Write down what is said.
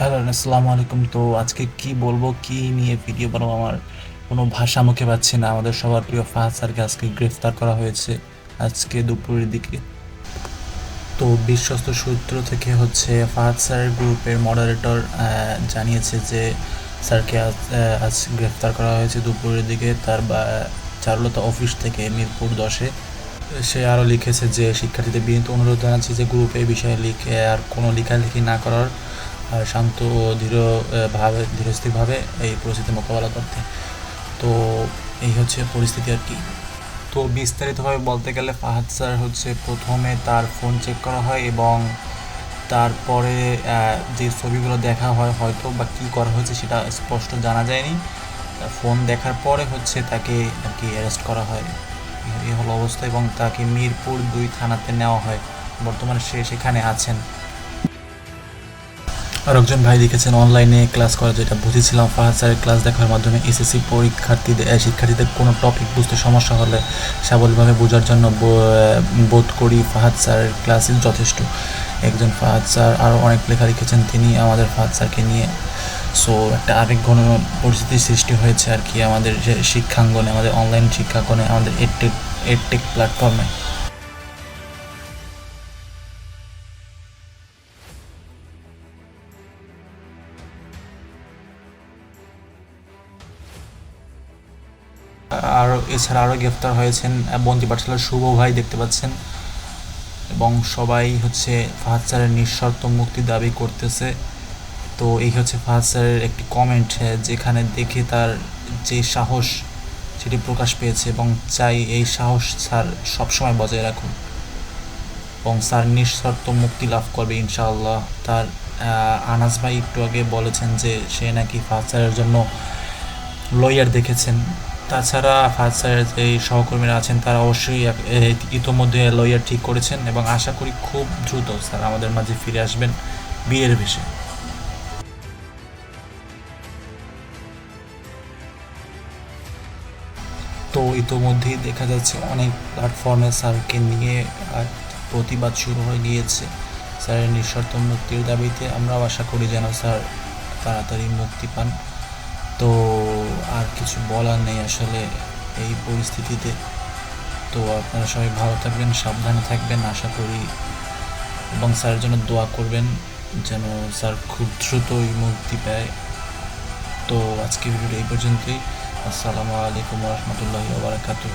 Hello আসসালামু আলাইকুম। তো আজকে কি বলব, কি নিয়ে ভিডিও বানাবো আমার কোনো ভাষা মুখে পাচ্ছি না। আমাদের সবার প্রিয় ফাহাদ স্যারকে আজকে গ্রেফতার করা হয়েছে আজকে দুপুরের দিকে। তো বিশ্বস্ত সূত্র থেকে হচ্ছে ফাহাদ স্যারের গ্রুপের মডারেটর জানিয়েছে যে স্যারকে আজ আজ গ্রেফতার করা হয়েছে দুপুরের দিকে। তার চারুলতা অফিস থেকে মিরপুর দশে। সে আরও লিখেছে যে, শিক্ষার্থীদের বিনীত অনুরোধ জানাচ্ছি যে গ্রুপে বিষয়ে লিখে আর কোনো লেখালেখি না করার শান্ত ও আহ, ধীরস্থিরভাবে এই পরিস্থিতি মোকাবেলা করতে। তো এই হচ্ছে পরিস্থিতি আর কি। তো বিস্তারিতভাবে বলতে গেলে ফাহাদ স্যার হচ্ছে প্রথমে তার ফোন চেক করা হয় এবং তারপরে যে ছবিগুলো দেখা হয় হয়তো বা কী করা হয়েছে সেটা স্পষ্ট জানা যায়নি। ফোন দেখার পরে হচ্ছে তাকে আর কি অ্যারেস্ট করা হয়। এই হলো অবস্থা এবং তাকে মিরপুর দুই থানাতে নেওয়া হয়। বর্তমানে সে সেখানে আছেন। আর একজন ভাই লিখেছেন, অনলাইনে ক্লাস করা যেটা বুঝেছিলাম, ফাহাদ স্যারের ক্লাস দেখার মাধ্যমে এসএসসি পরীক্ষার্থীদের শিক্ষার্থীদের কোনো টপিক বুঝতে সমস্যা হলে সাবলীলভাবে বোঝার জন্য বোধ করি ফাহাদ স্যারের ক্লাসই যথেষ্ট। একজন ফাহাদ স্যার আরও অনেক লেখা লিখেছেন, তিনি আমাদের ফাহাদ স্যারকে নিয়ে, সো একটা আরেক আবেগঘন পরিস্থিতির সৃষ্টি হয়েছে আর কি আমাদের যে শিক্ষাঙ্গনে, আমাদের অনলাইন শিক্ষাঙ্গনে, আমাদের এডটেক এডটেক প্ল্যাটফর্মে আরও এছাড়া আরও গ্রেফতার হয়েছেন বন্দি পাঠশালার শুভ ভাই দেখতে পাচ্ছেন। এবং সবাই হচ্ছে ফাহাদ স্যারের নিঃশর্ত মুক্তি দাবি করতেছে। তো এই হচ্ছে ফাহাদ স্যারের একটি কমেন্ট যেখানে দেখে তার যে সাহস সেটি প্রকাশ পেয়েছে এবং চাই এই সাহস স্যার সবসময় বজায় রাখুন। এবং স্যার নিঃশর্ত মুক্তি লাভ করবে ইনশাআল্লাহ। তার আনাস ভাই একটু আগে বলেছেন যে সে নাকি ফাহাদ স্যারের জন্য লয়ার দেখেছেন। তাছাড়া ফাহাদ স্যারের যে সহকর্মীরা আছেন, তারা অবশ্যই ইতোমধ্যে লয়ার ঠিক করেছেন এবং আশা করি খুব দ্রুত স্যার আমাদের মাঝে ফিরে আসবেন বিয়ের ভেসে তো ইতোমধ্যেই দেখা যাচ্ছে অনেক প্ল্যাটফর্মে স্যারকে নিয়ে প্রতিবাদ শুরু হয়ে গিয়েছে। স্যারের নিঃশর্ত মুক্তির দাবিতে আমরাও আশা করি যেন স্যার তাড়াতাড়ি মুক্তি পান। তো আর কিছু বলার নেই আসলে এই পরিস্থিতিতে। তো আপনারা সবাই ভালো থাকবেন, সাবধানে থাকবেন, আশা করি। এবং স্যারের জন্য দোয়া করবেন যেন স্যার খুব দ্রুতই মুক্তি পায়। তো আজকে ভিডিওটা এই পর্যন্তই। আসসালামু আলাইকুম রহমতুল্লাহ ওবরাকাতুহ